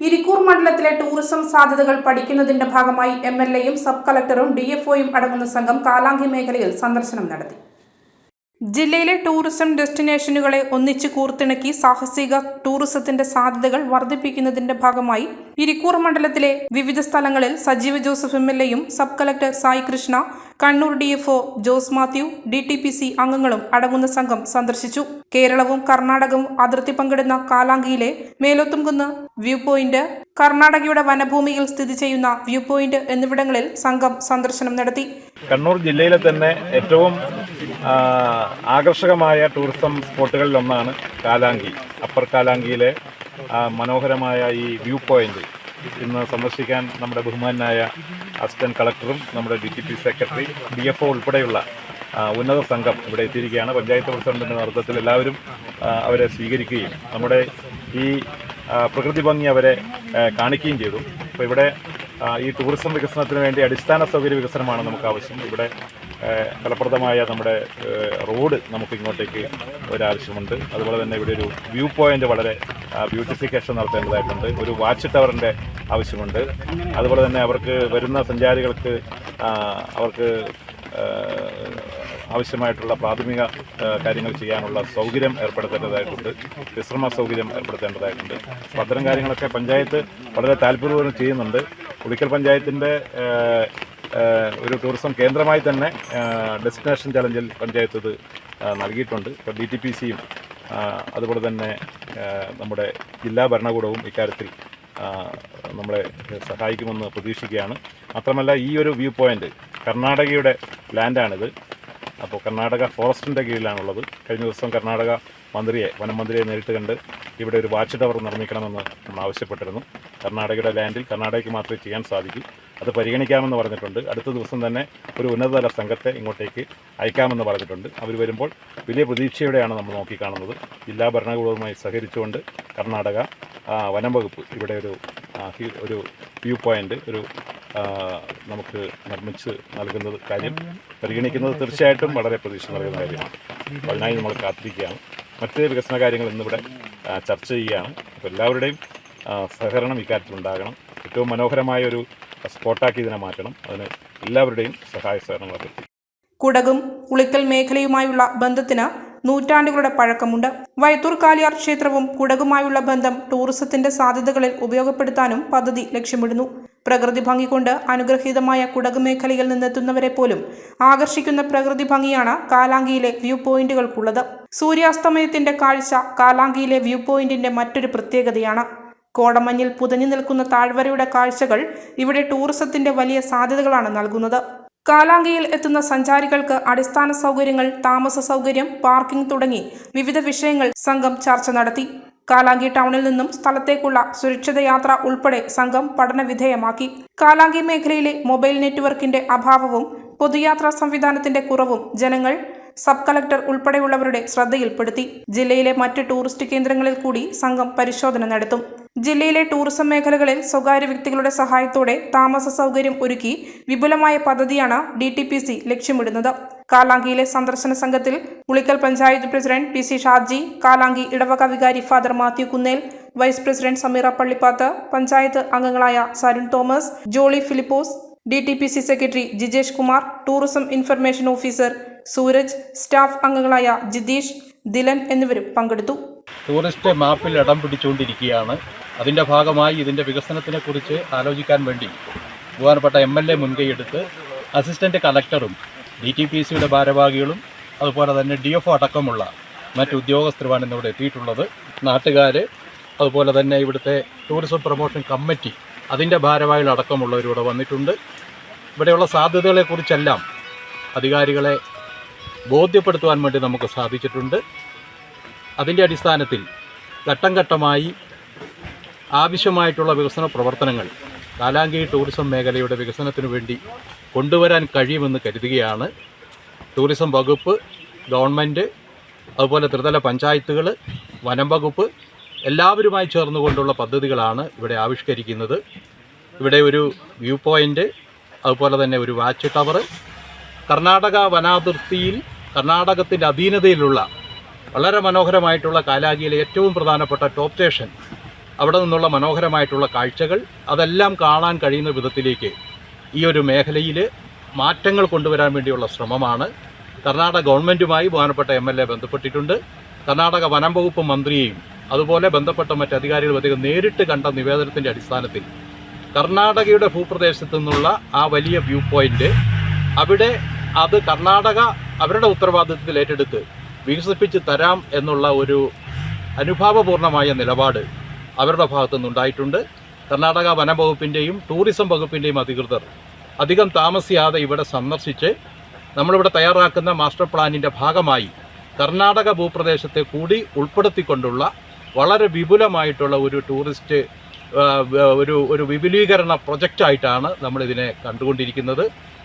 ഇരിക്കൂർ മണ്ഡലത്തിലെ ടൂറിസം സാധ്യതകൾ പഠിക്കുന്നതിന്റെ ഭാഗമായി എം എൽ എയും സബ് കളക്ടറും ഡി അടങ്ങുന്ന സംഘം കാലാങ്കി മേഖലയിൽ സന്ദർശനം നടത്തി ജില്ലയിലെ ടൂറിസം ഡെസ്റ്റിനേഷനുകളെ ഒന്നിച്ച് കൂർത്തിണക്കി സാഹസിക ടൂറിസത്തിന്റെ സാധ്യതകൾ വർദ്ധിപ്പിക്കുന്നതിന്റെ ഭാഗമായി ഇരിക്കൂർ മണ്ഡലത്തിലെ വിവിധ സ്ഥലങ്ങളിൽ സജീവ ജോസഫ് എം എൽ എയും sub collector Sai Krishna Kannur D F O Jose Mathew D T P C അംഗങ്ങളും അടങ്ങുന്ന സംഘം സന്ദർശിച്ചു. കേരളവും കർണാടകവും അതിർത്തി പങ്കിടുന്ന കാലാങ്കിയിലെ മേലോത്തുംകുന്ന് വ്യൂ പോയിന്റ് കർണാടകയുടെ വനഭൂമിയിൽ സ്ഥിതി ചെയ്യുന്ന വ്യൂ പോയിന്റ് എന്നിവിടങ്ങളിൽ സംഘം സന്ദർശനം നടത്തി. കണ്ണൂർ ജില്ലയിലെ തന്നെ ഏറ്റവും ആകർഷകമായ ടൂറിസം സ്പോട്ടുകളിലൊന്നാണ് കാലാങ്കി അപ്പർ കാലാങ്കിയിലെ മനോഹരമായ ഈ വ്യൂ പോയിന്റ്. ഇന്ന് സന്ദർശിക്കാൻ നമ്മുടെ ബഹുമാനായ അസിസ്റ്റന്റ് കളക്ടറും നമ്മുടെ D T P secretary D F O ഉൾപ്പെടെയുള്ള ഉന്നത സംഘം ഇവിടെ എത്തിയിരിക്കുകയാണ്. പഞ്ചായത്ത് പ്രസിഡന്റിന്റെ നേതൃത്വത്തിൽ എല്ലാവരും അവരെ സ്വീകരിക്കുകയും നമ്മുടെ ഈ പ്രകൃതി ഭംഗി അവരെ കാണിക്കുകയും ചെയ്തു. അപ്പോൾ ഇവിടെ ഈ ടൂറിസം വികസനത്തിന് വേണ്ടി അടിസ്ഥാന സൗകര്യ വികസനമാണ് നമുക്ക് ആവശ്യം. ഇവിടെ ഫലപ്രദമായ നമ്മുടെ റോഡ് നമുക്ക് ഇങ്ങോട്ടേക്ക് ഒരാവശ്യമുണ്ട്. അതുപോലെ തന്നെ ഇവിടെ ഒരു വ്യൂ പോയിന്റ് വളരെ ബ്യൂട്ടിഫിക്കേഷൻ നടത്തേണ്ടതായിട്ടുണ്ട്. ഒരു വാച്ച് ടവറിന്റെ ആവശ്യമുണ്ട്. അതുപോലെ തന്നെ അവർക്ക് വരുന്ന സഞ്ചാരികൾക്ക് അവർക്ക് ആവശ്യമായിട്ടുള്ള പ്രാഥമിക കാര്യങ്ങൾ ചെയ്യാനുള്ള സൗകര്യം ഏർപ്പെടുത്തേണ്ടതായിട്ടുണ്ട്. വിശ്രമ സൗകര്യം ഏർപ്പെടുത്തേണ്ടതായിട്ടുണ്ട്. അപ്പോൾ അത്തരം കാര്യങ്ങളൊക്കെ പഞ്ചായത്ത് വളരെ താല്പര്യപൂർവം ചെയ്യുന്നുണ്ട്. ഉളിക്കൽ പഞ്ചായത്തിന്റെ ഒരു ടൂറിസം കേന്ദ്രമായി തന്നെ ഡെസ്റ്റിനേഷൻ ചലഞ്ചിൽ പഞ്ചായത്ത് ഇത് നൽകിയിട്ടുണ്ട്. ഇപ്പോൾ ഡി ടി പി സിയും അതുപോലെ തന്നെ നമ്മുടെ ജില്ലാ ഭരണകൂടവും ഇക്കാര്യത്തിൽ നമ്മളെ സഹായിക്കുമെന്ന് പ്രതീക്ഷിക്കുകയാണ്. മാത്രമല്ല ഈ ഒരു വ്യൂ പോയിന്റ് കർണാടകയുടെ ലാൻഡാണിത്. അപ്പോൾ കർണാടക ഫോറസ്റ്റിന്റെ കീഴിലാണുള്ളത്. കഴിഞ്ഞ ദിവസം കർണാടക മന്ത്രിയെ വനം മന്ത്രിയെ നേരിട്ട് കണ്ട് ഇവിടെ ഒരു വാച്ച് ടവർ നിർമ്മിക്കണമെന്ന് നമ്മൾ ആവശ്യപ്പെട്ടിരുന്നു. കർണാടകയുടെ ലാൻഡിൽ കർണാടകയ്ക്ക് മാത്രമേ ചെയ്യാൻ സാധിക്കൂ. അത് പരിഗണിക്കാമെന്ന് പറഞ്ഞിട്ടുണ്ട്. അടുത്ത ദിവസം തന്നെ ഒരു ഉന്നതതല സംഘത്തെ ഇങ്ങോട്ടേക്ക് അയക്കാമെന്ന് പറഞ്ഞിട്ടുണ്ട്. അവർ വരുമ്പോൾ വലിയ പ്രതീക്ഷയോടെയാണ് നമ്മൾ നോക്കിക്കാണുന്നത്. ജില്ലാ ഭരണകൂടവുമായി സഹകരിച്ചുകൊണ്ട് കർണാടക വനം വകുപ്പ് ഇവിടെ ഒരു ഒരു വ്യൂ പോയിന്റ് ഒരു നമുക്ക് നിർമ്മിച്ച് നൽകുന്നത് കാര്യം പരിഗണിക്കുന്നത് തീർച്ചയായിട്ടും വളരെ പ്രതീക്ഷ നൽകുന്ന കാര്യമാണ്. അതിനായി നമ്മൾ കാത്തിരിക്കുകയാണ്. മറ്റ് വികസന കാര്യങ്ങൾ ഇന്നിവിടെ ചർച്ച ചെയ്യുകയാണ്. അപ്പോൾ എല്ലാവരുടെയും സഹകരണം ഇക്കാര്യത്തിൽ ഉണ്ടാകണം ഏറ്റവും മനോഹരമായ ഒരു സ്പോട്ടാക്കി ഇതിനെ മാറ്റണം. അതിന് എല്ലാവരുടെയും സഹായ അഭ്യർത്ഥിക്കുന്നു. കുടകും ഉളിക്കൽ മേഖലയുമായുള്ള ബന്ധത്തിന് നൂറ്റാണ്ടുകളുടെ പഴക്കമുണ്ട്. വയത്തൂർ കാലിയാർ ക്ഷേത്രവും കുടകുമായുള്ള ബന്ധം ടൂറിസത്തിന്റെ സാധ്യതകളിൽ ഉപയോഗപ്പെടുത്താനും പദ്ധതി ലക്ഷ്യമിടുന്നു. പ്രകൃതി ഭംഗി കൊണ്ട് അനുഗ്രഹീതമായ കുടക് മേഖലയിൽ നിന്നെത്തുന്നവരെ പോലും ആകർഷിക്കുന്ന പ്രകൃതി ഭംഗിയാണ് കാലാങ്കിയിലെ വ്യൂ പോയിന്റുകൾക്കുള്ളത്. സൂര്യാസ്തമയത്തിന്റെ കാഴ്ച കാലാങ്കിയിലെ വ്യൂ പോയിന്റിന്റെ മറ്റൊരു പ്രത്യേകതയാണ്. കോടമഞ്ഞിൽ പുതഞ്ഞു നിൽക്കുന്ന താഴ്വരയുടെ കാഴ്ചകൾ ഇവിടെ ടൂറിസത്തിന്റെ വലിയ സാധ്യതകളാണ് നൽകുന്നത്. കാലാങ്കിയിൽ എത്തുന്ന സഞ്ചാരികൾക്ക് അടിസ്ഥാന സൗകര്യങ്ങൾ താമസ സൗകര്യം പാർക്കിംഗ് തുടങ്ങി വിവിധ വിഷയങ്ങൾ സംഘം ചർച്ച നടത്തി. കാലാങ്കി ടൗണിൽ നിന്നും സ്ഥലത്തേക്കുള്ള സുരക്ഷിത യാത്ര ഉൾപ്പെടെ സംഘം പഠനവിധേയമാക്കി കാലാങ്കി മേഖലയിലെ മൊബൈൽ നെറ്റ്വർക്കിന്റെ അഭാവവും പൊതുയാത്രാ സംവിധാനത്തിന്റെ കുറവും ജനങ്ങൾ സബ് കളക്ടർ ഉൾപ്പെടെയുള്ളവരുടെ ശ്രദ്ധയിൽപ്പെടുത്തി. ജില്ലയിലെ മറ്റ് ടൂറിസ്റ്റ് കേന്ദ്രങ്ങളിൽ കൂടി സംഘം പരിശോധന നടത്തും. ജില്ലയിലെ ടൂറിസം മേഖലകളിൽ സ്വകാര്യ വ്യക്തികളുടെ സഹായത്തോടെ താമസ സൗകര്യം ഒരുക്കി വിപുലമായ പദ്ധതിയാണ് ഡി ടി പി സി ലക്ഷ്യമിടുന്നത്. കാലാങ്കിയിലെ സന്ദർശന സംഘത്തിൽ Ulikkal panchayat president P C Shaji Kalanki ഇടവക വികാരി father Mathew Kunnel vice president Sameera Pallippath panchayat അംഗങ്ങളായ Sarun Thomas Jolly Philipose D T P C secretary Jijesh Kumar tourism information officer Sooraj staff അംഗങ്ങളായ Jitheesh Dylan എന്നിവരും പങ്കെടുത്തു. Tourist മാപ്പിൽ ഇടം പിടിച്ചുകൊണ്ടിരിക്കുകയാണ്. അതിന്റെ ഭാഗമായി ഇതിന്റെ വികസനത്തിനെക്കുറിച്ച് ആലോചിക്കാൻ വേണ്ടി ബഹുമാനപ്പെട്ട എം എൽ എ മുൻകൈയെടുത്ത് അസിസ്റ്റന്റ് കളക്ടറും ഡി ടി പി സിയുടെ ഭാരവാഹികളും അതുപോലെ തന്നെ ഡി എഫ് അടക്കമുള്ള മറ്റ് ഉദ്യോഗസ്ഥരുമാണ് ഇന്നിവിടെ എത്തിയിട്ടുള്ളത്. നാട്ടുകാർ അതുപോലെ തന്നെ ഇവിടുത്തെ ടൂറിസം പ്രൊമോഷൻ കമ്മിറ്റി അതിന്റെ ഭാരവാഹികൾ അടക്കമുള്ളവരിവിടെ വന്നിട്ടുണ്ട്. ഇവിടെയുള്ള സാധ്യതകളെക്കുറിച്ചെല്ലാം അധികാരികളെ ബോധ്യപ്പെടുത്തുവാൻ വേണ്ടി നമുക്ക് സാധിച്ചിട്ടുണ്ട്. അതിന്റെ അടിസ്ഥാനത്തിൽ ഘട്ടം ഘട്ടമായി ആവശ്യമായിട്ടുള്ള വികസന പ്രവർത്തനങ്ങൾ കാലാങ്കി ടൂറിസം മേഖലയുടെ വികസനത്തിനു വേണ്ടി കൊണ്ടുവരാൻ കഴിയുമെന്ന് കരുതുകയാണ്. ടൂറിസം വകുപ്പ് ഗവൺമെന്റ് അതുപോലെ ത്രിതല പഞ്ചായത്തുകൾ വനം വകുപ്പ് എല്ലാവരുമായി ചേർന്നുകൊണ്ടുള്ള പദ്ധതികളാണ് ഇവിടെ ആവിഷ്കരിക്കുന്നത്. ഇവിടെ ഒരു വ്യൂ പോയിന്റ് അതുപോലെ തന്നെ ഒരു വാച്ച് ടവർ കർണാടക വനാതിർത്തിയിൽ കർണാടകത്തിന്റെ അധീനതയിലുള്ള വളരെ മനോഹരമായിട്ടുള്ള കാലാഗിയിലെ ഏറ്റവും പ്രധാനപ്പെട്ട ടോപ്പ് സ്റ്റേഷൻ അവിടെ നിന്നുള്ള മനോഹരമായിട്ടുള്ള കാഴ്ചകൾ അതെല്ലാം കാണാൻ കഴിയുന്ന വിധത്തിലേക്ക് ഈ ഒരു മേഖലയിൽ മാറ്റങ്ങൾ കൊണ്ടുവരാൻ വേണ്ടിയുള്ള ശ്രമമാണ്. കർണാടക ഗവൺമെന്റുമായി ബഹുമാനപ്പെട്ട എം എൽ എ ബന്ധപ്പെട്ടിട്ടുണ്ട്. കർണാടക വനം വകുപ്പ് മന്ത്രിയെയും അതുപോലെ ബന്ധപ്പെട്ട മറ്റ് അധികാരികളും അദ്ദേഹം നേരിട്ട് കണ്ട നിവേദനത്തിന്റെ അടിസ്ഥാനത്തിൽ കർണാടകയുടെ ഭൂപ്രദേശത്തു നിന്നുള്ള ആ വലിയ വ്യൂ പോയിന്റ് അവിടെ അത് കർണാടക അവരുടെ ഉത്തരവാദിത്വത്തിൽ ഏറ്റെടുത്ത് വികസിപ്പിച്ച് തരാം എന്നുള്ള ഒരു അനുഭാവപൂർണമായ നിലപാട് അവരുടെ ഭാഗത്തു നിന്നുണ്ടായിട്ടുണ്ട് കർണാടക വനംവകുപ്പിന്റെയും ടൂറിസം വകുപ്പിന്റെയും അധികൃതർ അധികം താമസിയാതെ ഇവിടെ സന്ദർശിച്ച് നമ്മളിവിടെ തയ്യാറാക്കുന്ന മാസ്റ്റർ പ്ലാനിന്റെ ഭാഗമായി കർണാടക ഭൂപ്രദേശത്തെ കൂടി ഉൾപ്പെടുത്തിക്കൊണ്ടുള്ള വളരെ വിപുലമായിട്ടുള്ള ഒരു ടൂറിസ്റ്റ് ഒരു ഒരു വിപുലീകരണ പ്രൊജക്റ്റായിട്ടാണ് നമ്മളിതിനെ കണ്ടുകൊണ്ടിരിക്കുന്നത്.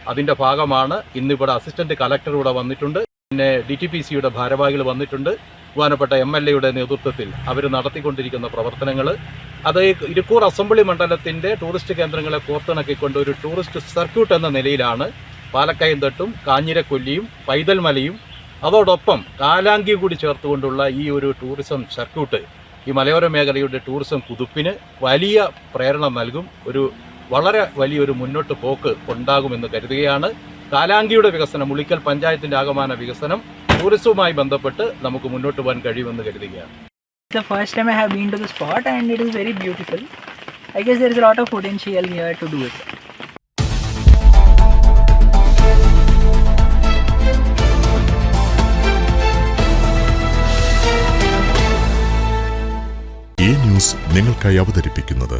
അതിന്റെ ഭാഗമാണ് ഇന്നിവിടെ അസിസ്റ്റന്റ് കലക്ടർ ഇവിടെ വന്നിട്ടുണ്ട്. പിന്നെ ഡി ടി പി സിയുടെ ഭാരവാഹികൾ വന്നിട്ടുണ്ട്. ബഹുമാനപ്പെട്ട എം എൽ എയുടെ നേതൃത്വത്തിൽ അവർ നടത്തിക്കൊണ്ടിരിക്കുന്ന പ്രവർത്തനങ്ങൾ അത് ഇരിക്കൂർ അസംബ്ലി മണ്ഡലത്തിന്റെ ടൂറിസ്റ്റ് കേന്ദ്രങ്ങളെ കോർത്തിണക്കിക്കൊണ്ട് ഒരു ടൂറിസ്റ്റ് സർക്യൂട്ട് എന്ന നിലയിലാണ് പാലക്കയം തട്ടും കാഞ്ഞിരക്കൊല്ലിയും പൈതൽമലയും അതോടൊപ്പം കാലാങ്കി കൂടി ചേർത്തുകൊണ്ടുള്ള ഈ ഒരു ടൂറിസം സർക്യൂട്ട് ഈ മലയോര മേഖലയുടെ ടൂറിസം കുതിപ്പിന് വലിയ പ്രേരണ നൽകും. ഒരു വളരെ വലിയൊരു മുന്നോട്ട് പോക്ക് ഉണ്ടാകുമെന്ന് കരുതുകയാണ് കാലാങ്കിയുടെ വികസനം ഉളിക്കൽ പഞ്ചായത്തിന്റെ ആകമാന വികസനം ടൂറിസവുമായി ബന്ധപ്പെട്ട് നമുക്ക് മുന്നോട്ട് പോകാൻ കഴിയുമെന്ന് കരുതുകയാണ് It's the first time I have been to the spot and it is very beautiful. I guess there is a lot of potential here to do it. ഈ ന്യൂസ് നിങ്ങൾക്കായി അവതരിപ്പിക്കുന്നത്